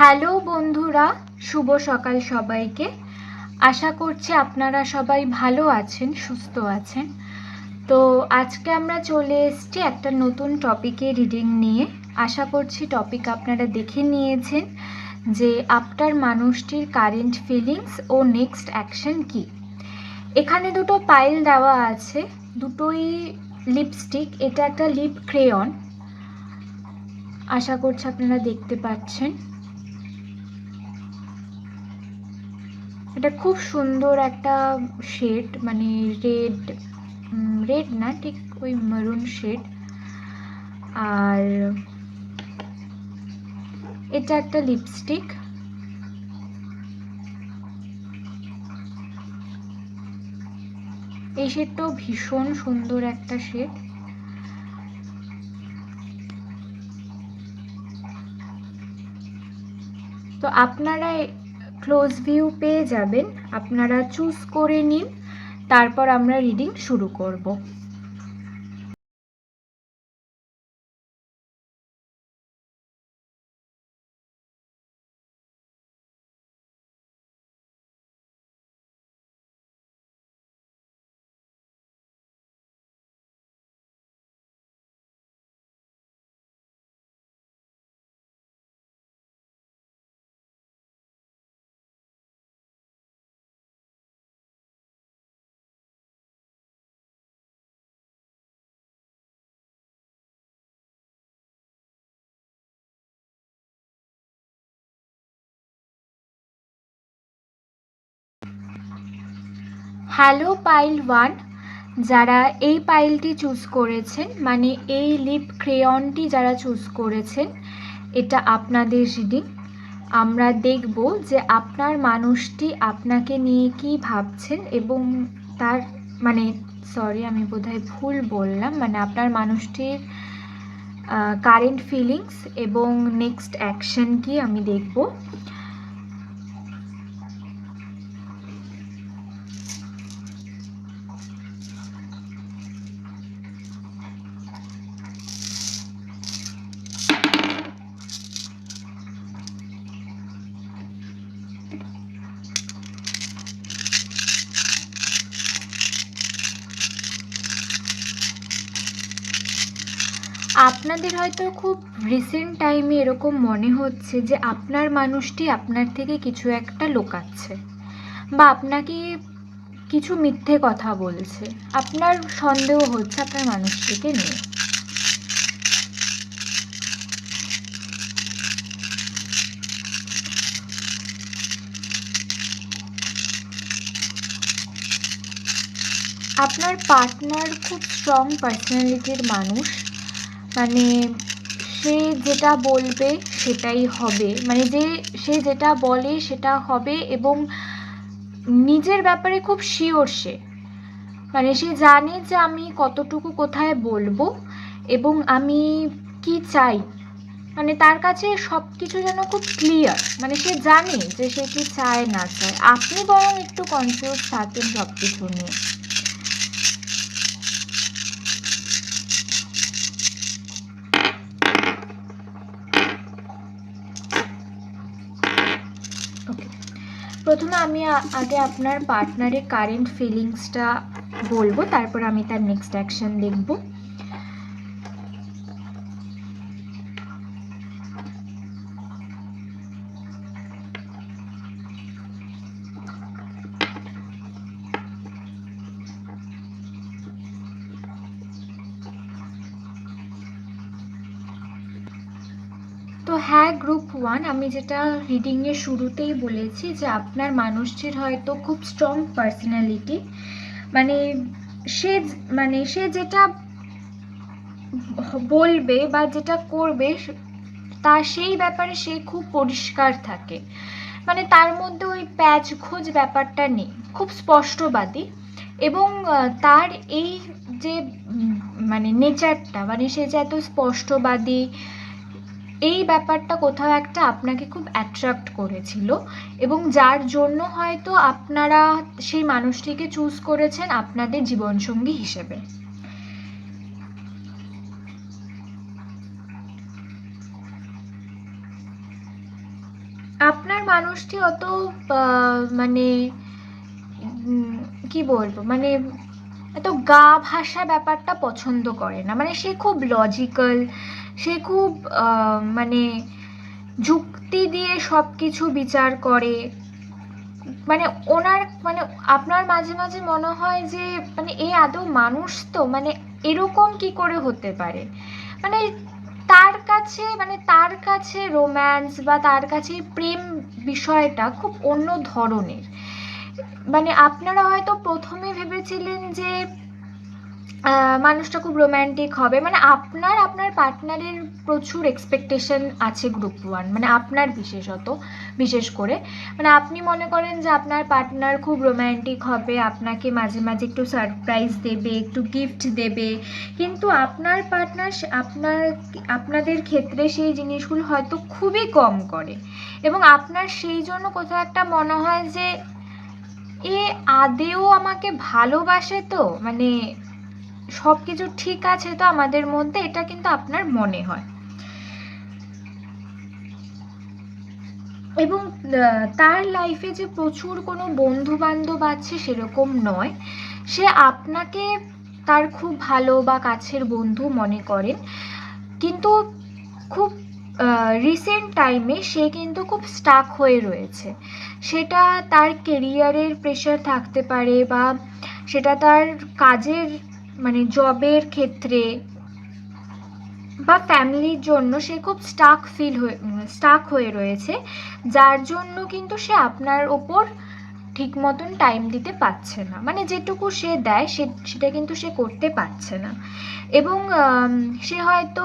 Hello বন্ধুরা, শুভ সকাল সবাইকে। আশা করছি আপনারা সবাই ভালো আছেন, সুস্থ আছেন। তো আজকে আমরা চলে এসছি একটা নতুন টপিকে রিডিং নিয়ে। আশা করছি টপিক আপনারা দেখে নিয়েছেন যে আপনার মানুষটির কারেন্ট ফিলিংস ও নেক্সট অ্যাকশন কি। এখানে দুটো পাইল দেওয়া আছে, দুটোই লিপস্টিক এটা একটা লিপ ক্রেয়ন আশা করছি আপনারা দেখতে পাচ্ছেন। এটা খুব সুন্দর একটা শেড মানে রেড রেড না, ঠিক ওই মেরুন শেড আর এটা একটা লিপস্টিক এই শেডটাও ভীষণ সুন্দর একটা শেড তো আপনারা ক্লোজ ভিউ পেয়ে যাবেন। আপনারা চুজ করে নিন তারপর আমরা রিডিং শুরু করব। হ্যালো পাইল ওয়ান যারা এই পাইলটি চুজ করেছেন মানে এই লিপ ক্রেয়নটি যারা চুজ করেছেন, এটা আপনাদের রিডিং আমরা দেখব যে আপনার মানুষটি আপনাকে নিয়ে কি ভাবছেন এবং তার মানে সরি আমি বোধহয় ভুল বললাম মানে আপনার মানুষটির কারেন্ট ফিলিংস এবং নেক্সট অ্যাকশন কি আমি দেখব। আপনাদের হয়তো খুব রিসেন্ট টাইমে এরকম মনে হচ্ছে যে আপনার মানুষটি আপনার থেকে কিছু একটা লোকাচ্ছে বা আপনাকে কিছু মিথ্যে কথা বলছে। আপনার সন্দেহ হচ্ছে আপনার মানুষটিকে নিয়ে। আপনার পার্টনার খুব স্ট্রং পার্সোনালিটির মানুষ। মানে সে যেটা বলবে সেটাই হবে। মানে যে সে যেটা বলে সেটা হবে এবং নিজের ব্যাপারে খুব শিওর সে। মানে সে জানে যে আমি কতটুকু কোথায় বলব এবং আমি কি চাই। মানে তার কাছে সব কিছু যেন খুব ক্লিয়ার মানে সে জানে যে সে কি চায়, না চায়। আপনি বরং একটু কনফিউজ থাকেন সব কিছু নিয়ে। প্রথমে আমি আগে আপনার পার্টনারের কারেন্ট ফিলিংসটা বলব তারপর আমি তার নেক্সট অ্যাকশন দেখব। হ্যাঁ গ্রুপ ওয়ান আমি যেটা রিডিংয়ের শুরুতেই বলেছি যে আপনার মানুষটির হয়তো খুব স্ট্রং পার্সোনালিটি মানে সে মানে সে যেটা বলবে বা যেটা করবে, তা সেই ব্যাপারে সে খুব পরিষ্কার থাকে। মানে তার মধ্যে ওই প্যাচ খোঁজ ব্যাপারটা নেই, খুব স্পষ্টবাদী। এবং তার এই যে মানে নেচারটা মানে সে যে এত স্পষ্টবাদী এই ব্যাপারটা কোথাও একটা আপনাকে খুব অ্যাট্রাক্ট করেছিল এবং যার জন্য হয়তো আপনারা সেই মানুষটিকে চুজ করেছেন আপনাদের জীবনসঙ্গী হিসেবে। আপনার মানুষটি অত মানে কি বলব? মানে এত গা ভাষা ব্যাপারটা পছন্দ করে না। মানে সে খুব লজিক্যাল সে খুব মানে যুক্তি দিয়ে সব কিছু বিচার করে। মানে ওনার মানে আপনার মাঝে মাঝে মনে হয় যে মানে এ আদৌ মানুষ তো? মানে এরকম কি করে হতে পারে? মানে তার কাছে মানে তার কাছে রোম্যান্স বা তার কাছে প্রেম বিষয়টা খুব অন্য ধরনের। মানে আপনারা হয়তো প্রথমে ভেবেছিলেন যে মানুষটা খুব রোম্যান্টিক হবে। মানে আপনার আপনার পার্টনারের প্রচুর এক্সপেকটেশন আছে গ্রুপ ওয়ান মানে আপনার বিশেষত, বিশেষ করে। মানে আপনি মনে করেন যে আপনার পার্টনার খুব রোম্যান্টিক হবে, আপনাকে মাঝে মাঝে একটু সারপ্রাইজ দেবে, একটু গিফট দেবে। কিন্তু আপনার পার্টনার আপনার, আপনাদের ক্ষেত্রে সেই জিনিসগুলো হয়তো খুবই কম করে। এবং আপনার সেই জন্য কোথাও একটা মনে হয় যে এ আদেও আমাকে ভালোবাসে তো মানে সব কিছু ঠিক আছে তো আমাদের মধ্যে, এটা কিন্তু আপনার মনে হয়। এবং তার লাইফে যে প্রচুর কোনো বন্ধু বান্ধব আছে সেরকম নয়। সে আপনাকে তার খুব ভালো বা কাছের বন্ধু মনে করেন। কিন্তু খুব রিসেন্ট টাইমে সে কিন্তু খুব স্টাক হয়ে রয়েছে। সেটা তার কেরিয়ারের প্রেশার থাকতে পারে বা সেটা তার কাজের মানে জবের ক্ষেত্রে বা ফ্যামিলির জন্য সে খুব স্টাক ফিল হয়ে স্টাক হয়ে রয়েছে। যার জন্য কিন্তু সে আপনার ওপর ঠিক মতন টাইম দিতে পারছে না। মানে যেটুকু সে দেয়, সে, সেটা কিন্তু সে করতে পারছে না। এবং সে হয়তো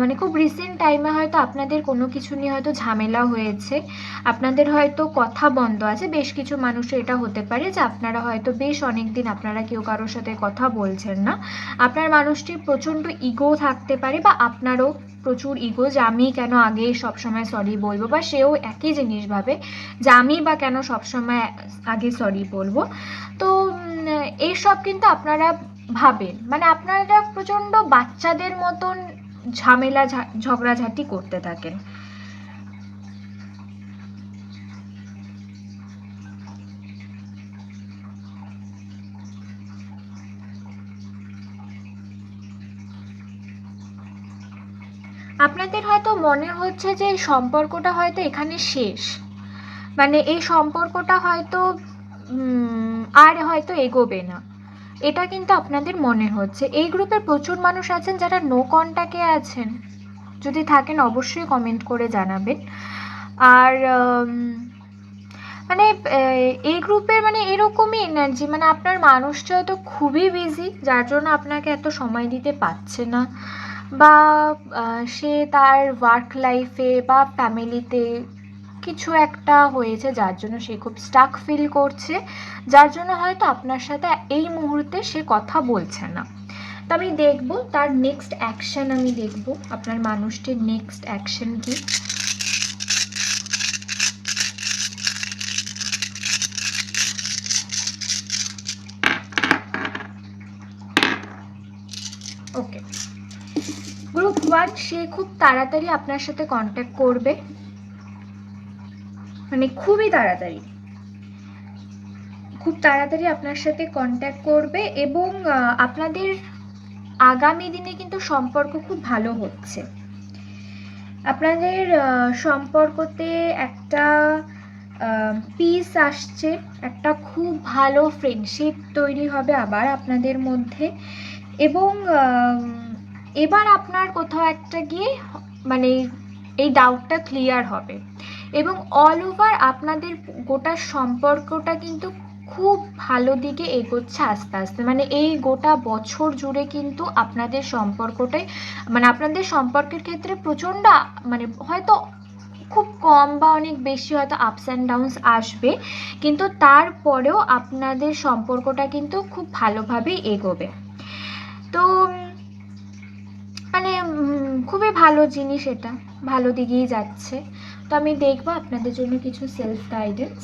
মানে খুব রিসেন্ট টাইমে হয়তো আপনাদের কোনো কিছু নিয়ে হয়তো ঝামেলা হয়েছে। আপনাদের হয়তো কথা বন্ধ আছে। বেশ কিছু মানুষের এটা হতে পারে যে আপনারা হয়তো বেশ অনেক দিন আপনারা কেউ কারোর সাথে কথা বলছেন না। আপনার মানুষটির প্রচণ্ড ইগো থাকতে পারে বা আপনারও প্রচুর ইগো যে আমি কেন আগে সবসময় সরি বলব বা সেও একই জিনিস ভাবে যে আমি বা কেন সবসময় আগে সরি বলব। তো এইসব কিন্তু আপনারা ভাবেন। মানে আপনারা প্রচণ্ড বাচ্চাদের মতন ঝামেলা ঝগড়াঝাটি করতে থাকেন। আপনাদের হয়তো মনে হচ্ছে যে এই সম্পর্কটা হয়তো এখানে শেষ। মানে এই সম্পর্কটা হয়তো আর হয়তো এগোবে না। এটা কিন্তু আপনাদের মনে হচ্ছে। এই গ্রুপে প্রচুর মানুষ আছেন যারা নো কন্ট্যাক্টে আছেন। যদি থাকেন অবশ্যই কমেন্ট করে জানাবেন। আর মানে এই গ্রুপের মানে এরকমই এনার্জি মানে আপনার মানুষটা হয়তো খুবই বিজি যার জন্য আপনাকে এত সময় দিতে পারছে না। বা সে তার ওয়ার্ক লাইফে বা ফ্যামিলিতে কিছু একটা হয়েছে যার জন্য সে খুব স্টাক ফিল করছে। যার জন্য হয়তো আপনার সাথে এই মুহূর্তে সে কথা বলছে না। তা আমি দেখব তার নেক্সট অ্যাকশন আমি দেখব। আপনার মানুষটির নেক্সট অ্যাকশন কি? গ্রুপ সে খুব তাড়াতাড়ি আপনার সাথে কন্ট্যাক্ট করবে। মানে খুবই তাড়াতাড়ি। খুব তাড়াতাড়ি আপনার সাথে কন্ট্যাক্ট করবে এবং আপনাদের আগামী দিনে কিন্তু সম্পর্ক খুব ভালো হচ্ছে। আপনাদের সম্পর্কতে একটা পিস আসছে, একটা খুব ভালো ফ্রেন্ডশিপ তৈরি হবে আবার আপনাদের মধ্যে এবং এবার আপনার কোথাও একটা গিয়ে মানে এই ডাউটটা ক্লিয়ার হবে। এবং অল ওভার আপনাদের গোটা সম্পর্কটা কিন্তু খুব ভালো দিকে এগোচ্ছে আস্তে আস্তে। মানে এই গোটা বছর জুড়ে কিন্তু আপনাদের সম্পর্কটাই মানে আপনাদের সম্পর্কের ক্ষেত্রে প্রচণ্ড মানে হয়তো খুব কম বা অনেক বেশি হয়তো আপস অ্যান্ড ডাউনস আসবে, কিন্তু তারপরেও আপনাদের সম্পর্কটা কিন্তু খুব ভালোভাবেই এগোবে। তো মানে খুবই ভালো জিনিস এটা। ভালো দিকেই যাচ্ছে। তো আমি দেখব আপনাদের জন্য কিছু সেলফ গাইডেন্স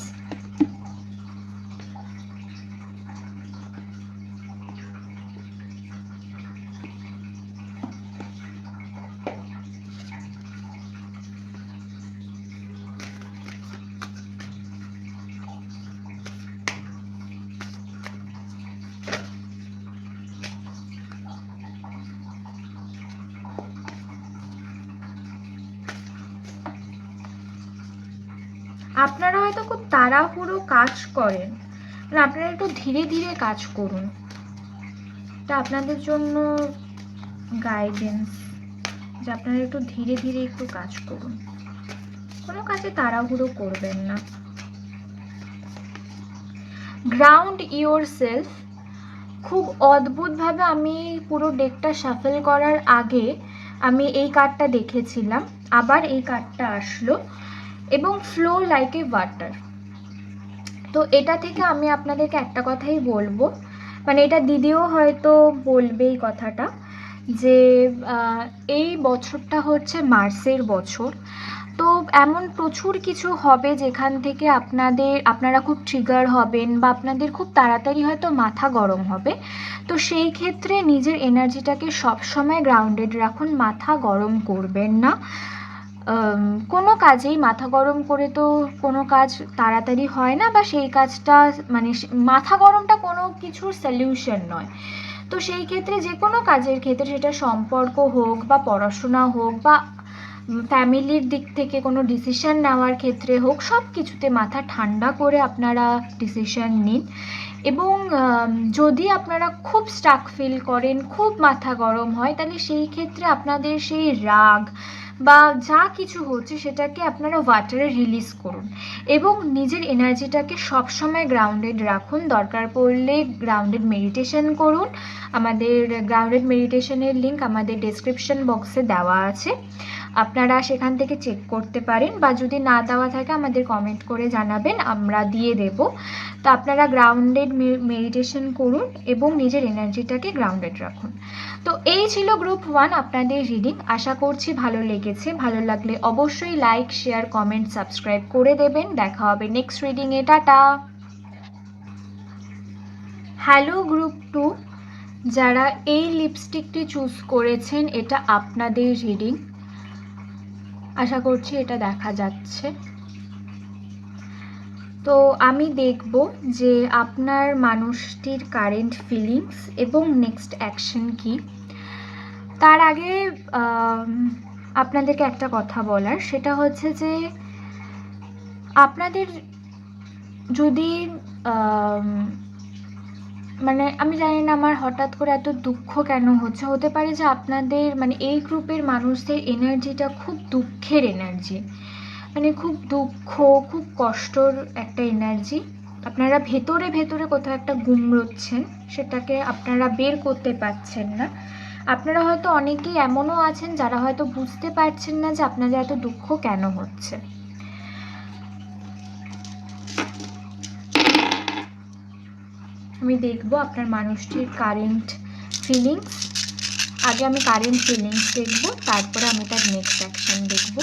আপনারা হয়তো খুব তাড়াহুড়ো কাজ করেন। মানে আপনারা একটু ধীরে ধীরে কাজ করুন। এটা আপনাদের জন্য গাইডেন্স যে আপনারা একটু ধীরে ধীরে একটু কাজ করুন। কোনো কাজে তাড়াহুড়ো করবেন না। গ্রাউন্ড ইওর সেলফ খুব অদ্ভুতভাবে আমি পুরো ডেকটা শাফেল করার আগে আমি এই কার্ডটা দেখেছিলাম। আবার এই কার্ডটা আসলো। এবং ফ্লো লাইক এ ওয়াটার তো এটা থেকে আমি আপনাদেরকে একটা কথাই বলব। মানে এটা দিদিও হয়তো বলবেই কথাটা যে এই বছরটা হচ্ছে মার্চের বছর। তো এমন প্রচুর কিছু হবে যেখান থেকে আপনাদের, আপনারা খুব ট্রিগার হবেন বা আপনাদের খুব তাড়াতাড়ি হয়তো মাথা গরম হবে। তো সেই ক্ষেত্রে নিজের এনার্জিটাকে সবসময় গ্রাউন্ডেড রাখুন, মাথা গরম করবেন না। কোনো কাজেই মাথা গরম করে তো কোনো কাজ তাড়াতাড়ি হয় না বা সেই কাজটা মানে মাথা গরমটা কোনো কিছুর সলিউশন নয়। তো সেই ক্ষেত্রে যে কোনো কাজের ক্ষেত্রে সেটা সম্পর্ক হোক বা পড়াশোনা হোক বা ফ্যামিলির দিক থেকে কোনো ডিসিশন নেওয়ার ক্ষেত্রে হোক, সব কিছুতে মাথা ঠান্ডা করে আপনারা ডিসিশন নিন। এবং যদি আপনারা খুব স্টাক ফিল করেন, খুব মাথা গরম হয়, তাহলে সেই ক্ষেত্রে আপনাদের সেই রাগ বা যা কিছু হচ্ছে সেটাকে আপনারা ওয়াটারে রিলিজ করুন। এবং নিজের এনার্জিটাকে সবসময় গ্রাউন্ডেড রাখুন। দরকার পড়লে গ্রাউন্ডেড মেডিটেশন করুন। আমাদের গ্রাউন্ডেড মেডিটেশনের লিঙ্ক আমাদের ডেসক্রিপশন বক্সে দেওয়া আছে। আপনারা সেখান থেকে চেক করতে পারেন বা যদি না দেওয়া থাকে আমাদের কমেন্ট করে জানাবেন, আমরা দিয়ে দেব। তো আপনারা গ্রাউন্ডেড মেডিটেশন করুন এবং নিজের এনার্জিটাকে গ্রাউন্ডেড রাখুন। তো এই ছিল গ্রুপ ওয়ান আপনাদের রিডিং আশা করছি ভালো লেগেছে। ভালো লাগলে অবশ্যই লাইক শেয়ার কমেন্ট সাবস্ক্রাইব করে দেবেন। দেখা হবে নেক্সট রিডিংয়ে টাটা! হ্যালো গ্রুপ টু যারা এই লিপস্টিকটি চুজ করেছেন, এটা আপনাদের রিডিং আশা করছি এটা দেখা যাচ্ছে। তো আমি দেখব যে আপনার মানুষটির কারেন্ট ফিলিংস এবং নেক্সট অ্যাকশন কি। তার আগে আপনাদেরকে একটা কথা বলার, সেটা হচ্ছে যে আপনাদের যদি মানে আমি জানি না আমার হঠাৎ করে এত দুঃখ কেন হচ্ছে। হতে পারে যে আপনাদের মানে এই গ্রুপের মানুষদের এনার্জিটা খুব দুঃখের এনার্জি। মানে খুব দুঃখ, খুব কষ্টর একটা এনার্জি। আপনারা ভেতরে ভেতরে কোথাও একটা গুমরোচ্ছেন সেটাকে আপনারা বের করতে পারছেন না। আপনারা হয়তো অনেকেই এমনও আছেন যারা হয়তো বুঝতে পারছেন না যে আপনাদের এত দুঃখ কেন হচ্ছে। আমি দেখব আপনার মানুষটির কারেন্ট ফিলিংস আগে আমি কারেন্ট ফিলিংস দেখব, তারপরে আমি তার নেক্সট অ্যাকশন দেখব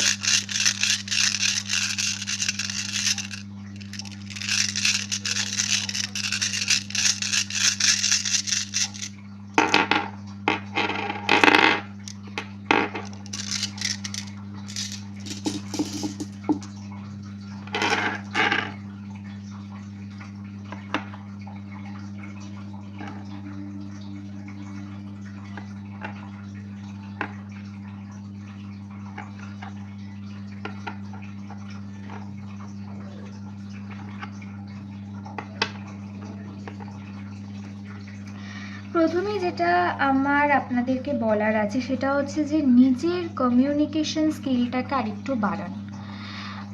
প্রথমে যেটা আমার আপনাদেরকে বলার আছে সেটা হচ্ছে যে নিজের কমিউনিকেশন স্কিলটাকে আরেকটু বাড়ান।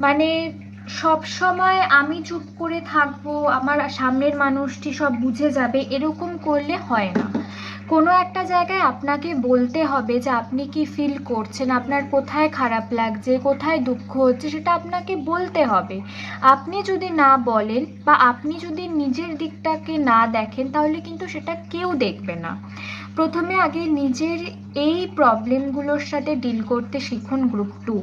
মানে সব সময় আমি চুপ করে থাকব, আমার সামনের মানুষটি সব বুঝে যাবে, এরকম করলে হয় না। কোনো একটা জায়গায় আপনাকে বলতে হবে যে আপনি কি ফিল করছেন, আপনার কোথায় খারাপ লাগছে, কোথায় দুঃখ হচ্ছে, সেটা আপনাকে বলতে হবে। আপনি যদি না বলেন বা আপনি যদি নিজের দিকটাকে না দেখেন, তাহলে কিন্তু সেটা কেউ দেখবে না। প্রথমে আগে নিজের এই প্রবলেমগুলোর সাথে ডিল করতে শিখুন গ্রুপ টু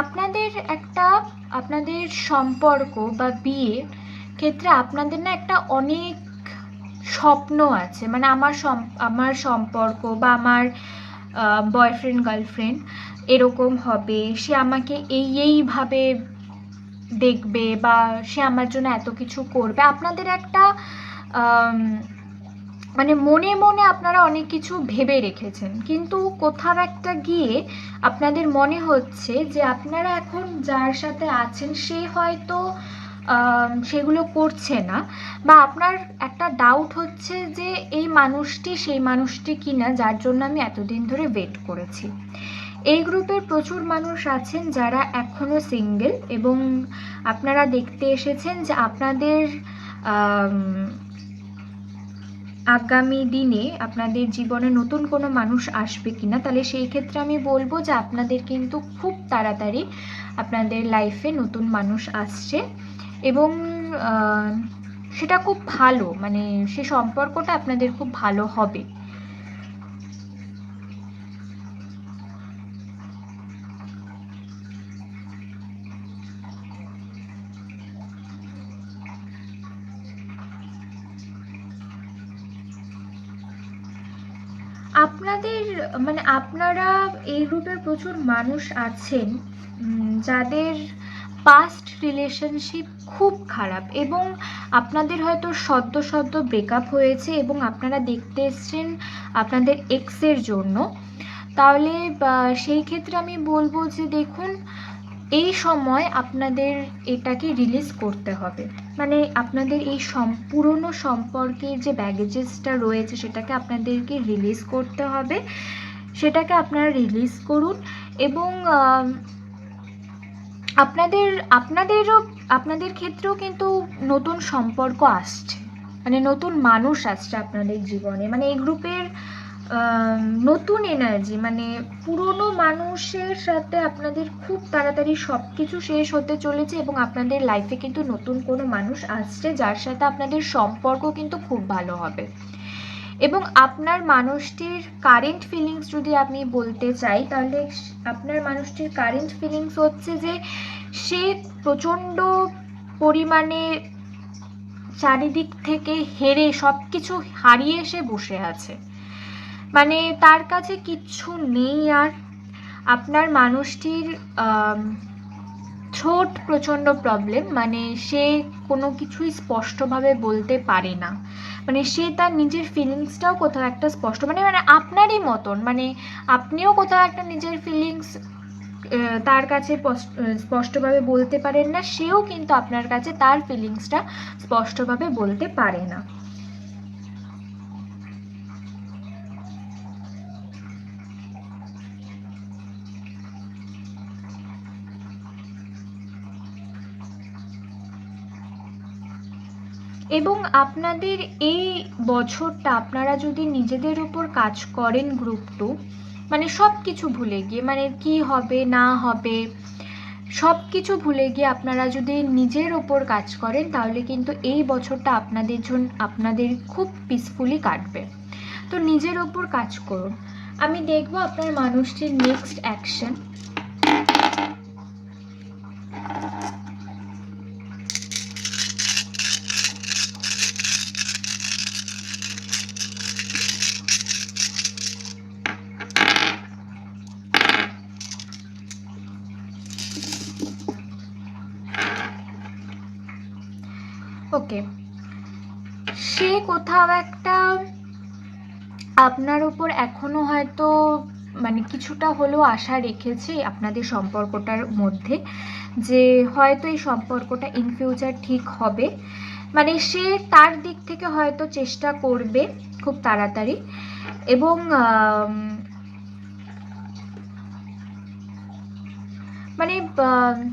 আপনাদের একটা, আপনাদের সম্পর্ক বা বিয়ের ক্ষেত্রে আপনাদের না একটা অনেক স্বপ্ন আছে। মানে আমার আমার সম্পর্ক বা আমার বয়ফ্রেন্ড গার্লফ্রেন্ড এরকম হবে, সে আমাকে এই, এইভাবে দেখবে বা সে আমার জন্য এত কিছু করবে। আপনাদের একটা মানে মনে মনে আপনারা অনেক কিছু ভেবে রেখেছেন। কিন্তু কোথাও একটা গিয়ে আপনাদের মনে হচ্ছে যে আপনারা এখন যার সাথে আছেন, সে হয়তো সেগুলো করছে না বা আপনার একটা ডাউট হচ্ছে যে এই মানুষটি, সেই মানুষটি কিনা যার জন্য আমি এতদিন ধরে ওয়েট করেছি। এই গ্রুপের প্রচুর মানুষ আছেন যারা এখনও সিঙ্গেল এবং আপনারা দেখতে এসেছেন যে আপনাদের আগামী দিনে আপনাদের জীবনে নতুন কোনো মানুষ আসবে কিনা, তাহলে সেই ক্ষেত্রে আমি বলব যে আপনাদের কিন্তু খুব তাড়াতাড়ি আপনাদের লাইফে নতুন মানুষ আসছে এবং সেটা খুব ভালো মানে সে সম্পর্কটা আপনাদের খুব ভালো হবে আপনাদের মানে আপনারা এই গ্রুপের প্রচুর মানুষ আছেন যাদের পাস্ট রিলেশনশিপ খুব খারাপ এবং আপনাদের হয়তো সদ্য সদ্য ব্রেকআপ হয়েছে এবং আপনারা দেখতে এসছেন আপনাদের এক্সের জন্য। তাহলে সেই ক্ষেত্রে আমি বলব যে দেখুন এই সময় আপনাদের এটাকে রিলিজ করতে হবে। মানে আপনাদের এই সম, পুরনো সম্পর্কের যে ব্যাগেজেসটা রয়েছে সেটাকে আপনাদেরকে রিলিজ করতে হবে। সেটাকে আপনারা রিলিজ করুন এবং আপনাদের, আপনাদেরও, আপনাদের ক্ষেত্রেও কিন্তু নতুন সম্পর্ক আসছে। মানে নতুন মানুষ আসছে আপনাদের জীবনে। মানে এই গ্রুপের নতুন এনার্জি মানে পুরনো মানুষের সাথে আপনাদের খুব তাড়াতাড়ি সব কিছু শেষ হতে চলেছে এবং আপনাদের লাইফে কিন্তু নতুন কোনো মানুষ আসছে যার সাথে আপনাদের সম্পর্ক কিন্তু খুব ভালো হবে। এবং আপনার মানুষটির কারেন্ট ফিলিংস যদি আমি বলতে চাই, তাহলে আপনার মানুষটির কারেন্ট ফিলিংস হচ্ছে যে সে প্রচণ্ড পরিমাণে চারিদিক থেকে হেরে সব কিছু হারিয়ে সে বসে আছে। মানে তার কাছে কিচ্ছু নেই আর আপনার মানুষটির ছোট প্রচণ্ড প্রবলেম মানে সে কোনো কিছুই স্পষ্টভাবে বলতে পারে না। মানে সে তার নিজের ফিলিংসটাও কোথাও একটা স্পষ্ট মানে মানে আপনারই মতন মানে আপনিও কোথাও একটা নিজের ফিলিংস তার কাছে স্পষ্টভাবে বলতে পারেন না, সেও কিন্তু আপনার কাছে তার ফিলিংসটা স্পষ্টভাবে বলতে পারে না। এবং আপনাদের এই বছরটা আপনারা যদি নিজেদের উপর কাজ করেন গ্রুপ টু মানে সব কিছু ভুলে গিয়ে মানে কি হবে, না হবে সব কিছু ভুলে গিয়ে আপনারা যদি নিজের ওপর কাজ করেন, তাহলে কিন্তু এই বছরটা আপনাদের জন্য, আপনাদের খুব পিসফুলি কাটবে। তো নিজের ওপর কাজ করুন। আমি দেখব আপনার মানুষটির নেক্সট অ্যাকশন ওকে সে কোথাও একটা, আপনার উপর এখনও হয়তো মানে কিছুটা হলেও আশা রেখেছে আপনাদের সম্পর্কটার মধ্যে, যে হয়তো এই সম্পর্কটা ইন ফিউচার ঠিক হবে। মানে সে তার দিক থেকে হয়তো চেষ্টা করবে খুব তাড়াতাড়ি। এবং মানে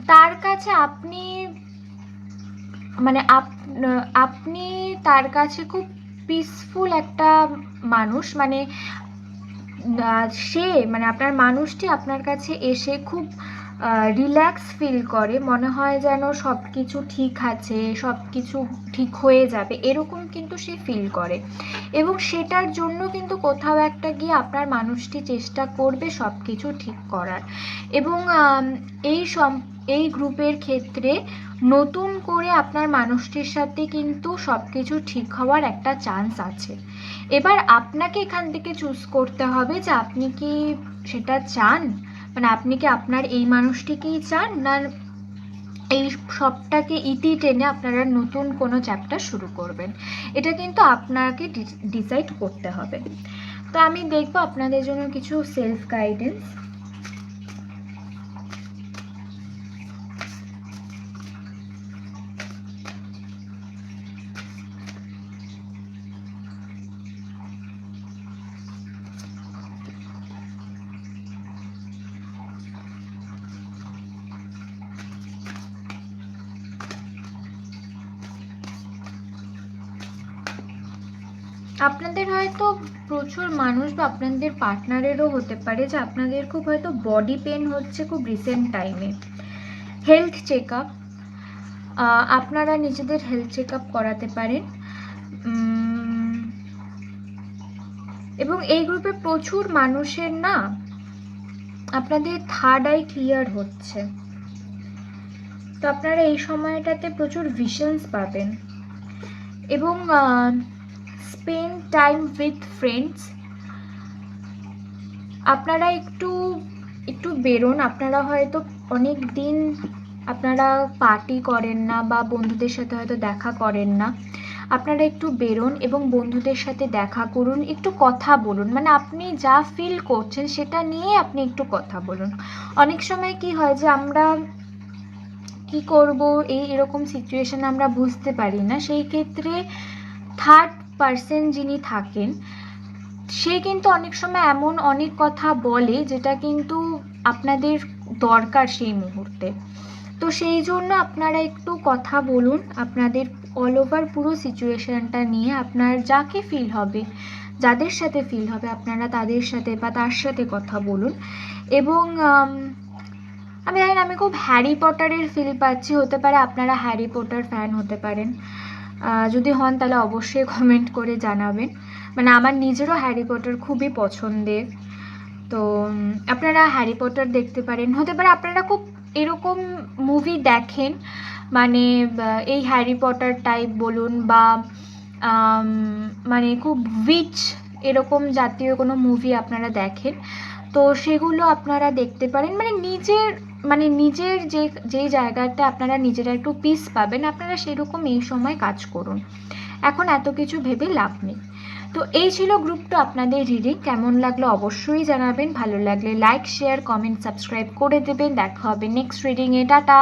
তার কাছে আপনি মানে আপ- আপনি তার কাছে খুব পিসফুল একটা মানুষ মানে সে মানে আপনার মানুষটি আপনার কাছে এসে খুব রিল্যাক্স ফিল করে, মনে হয় যেন সব কিছু ঠিক আছে সব কিছু ঠিক হয়ে যাবে, এরকম কিন্তু সে ফিল করে। এবং সেটার জন্য কিন্তু কোথাও একটা গিয়ে আপনার মানুষটি চেষ্টা করবে সব কিছু ঠিক করার। এবং এই সম এই গ্রুপের ক্ষেত্রে নতুন করে আপনার মানুষটির সাথে কিন্তু সব কিছু ঠিক হওয়ার একটা চান্স আছে। এবার আপনাকে এখান থেকে চুজ করতে হবে যে আপনি কি সেটা চান? মানে আপনি কি আপনার এই মানুষটিকেই চান না এই সবটাকে ইতি টেনে আপনারা নতুন কোনো চ্যাপ্টার শুরু করবেন? এটা কিন্তু আপনাকে ডিসাইড করতে হবে। তো আমি দেখব আপনাদের জন্য কিছু সেলফ গাইডেন্স আপনাদের হয়তো প্রচুর মানুষ বা আপনাদের পার্টনারেরও হতে পারে যে আপনাদের খুব হয়তো বডি পেন হচ্ছে খুব রিসেন্ট টাইমে হেলথ চেক আপ আপনারা নিজেদের হেলথ চেক আপ করাতে পারেন। এবং এই গ্রুপে প্রচুর মানুষের না আপনাদের থার্ড আই ক্লিয়ার হচ্ছে। তো আপনারা এই সময়টাতে প্রচুর ভিশনস পাবেন। এবং স্পেন্ড টাইম উইথ ফ্রেন্ডস আপনারা একটু একটু বেরোন। আপনারা হয়তো অনেক দিন আপনারা পার্টি করেন না বা বন্ধুদের সাথে হয়তো দেখা করেন না। আপনারা একটু বেরোন এবং বন্ধুদের সাথে দেখা করুন। একটু কথা বলুন। মানে আপনি যা ফিল করছেন সেটা নিয়ে আপনি একটু কথা বলুন। অনেক সময় কি হয় যে আমরা কি করব, এই এরকম সিচুয়েশন আমরা বুঝতে পারি না। সেই ক্ষেত্রে থার্ড পার্সন যিনি থাকেন, সে কিন্তু অনেক সময় এমন অনেক কথা বলে যেটা কিন্তু আপনাদের দরকার সেই মুহূর্তে। তো সেই জন্য আপনারা একটু কথা বলুন, আপনাদের অল ওভার পুরো সিচুয়েশনটা নিয়ে আপনার যাকে ফিল হবে, যাদের সাথে ফিল হবে, আপনারা তাদের সাথে বা তার সাথে কথা বলুন। এবং, আমি জানি আমি খুব হ্যারি পটারের ফিল পাচ্ছি, হতে পারে আপনারা হ্যারি পটার ফ্যান হতে পারেন। যদি হন তাহলে অবশ্যই কমেন্ট করে জানাবেন। মানে আমার নিজেরও হ্যারি পটার খুবই পছন্দের। তো আপনারা হ্যারি পটার দেখতে পারেন। হতে পারে আপনারা খুব এরকম মুভি দেখেন মানে এই হ্যারি পটার টাইপ বলুন বা মানে খুব উইচ এরকম জাতীয় কোনো মুভি আপনারা দেখেন। তো সেগুলো আপনারা দেখতে পারেন। মানে নিজের মানে নিজের যে যেই জায়গাতে আপনারা নিজেরা একটু পিস পাবেন, আপনারা সেরকম এই সময় কাজ করুন। এখন এত কিছু ভেবে লাভ নেই। তো এই ছিল গ্রুপটা আপনাদের রিডিং কেমন লাগল অবশ্যই জানাবেন। ভালো লাগলে লাইক শেয়ার কমেন্ট সাবস্ক্রাইব করে দেবেন। দেখা হবে নেক্সট রিডিংয়ে টাটা!